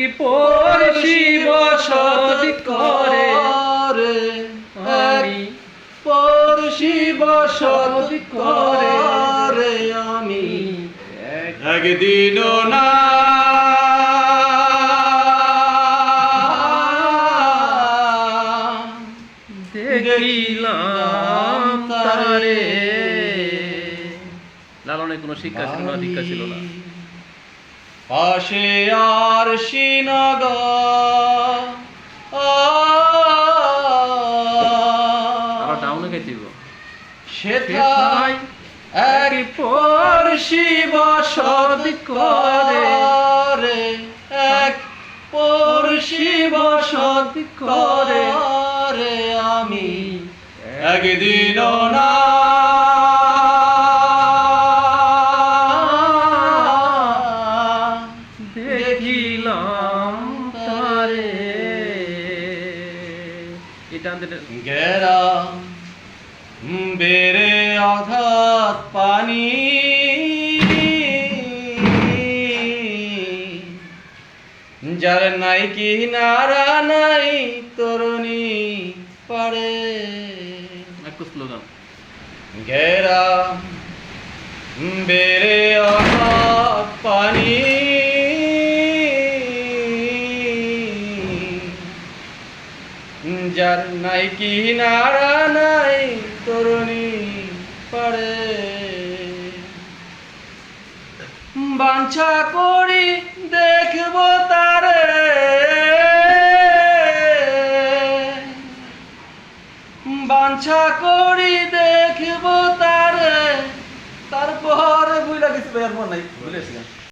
কি পড়শি বসত করে। আমি পড়শি বসত করে। আমি একদিন না। দেখিলাম তারে। লালনের কোনো শিক্ষা ছিল না দীক্ষা ছিল না। পাশে আর সিনগ। সেথায় এক পড়শি বসত করে। এক পড়শি বসত করে। আমি একদিন না দেখিলাম তারে। এটা আমাদের গেরা বেড়ে অধাত পানি। যার নাই কি নারা নাই তরুণী পারে। একটু স্লোগান ঘেরা বেড়ে যার নাই কি নারা নাই তরুণী পারে বাঞ্ছা করি দেখব তারে। বাঞ্ছা করি দেখব তারে। তারপর বুঝলা কিছু ভাই মন নাই। ভুলেছিলাম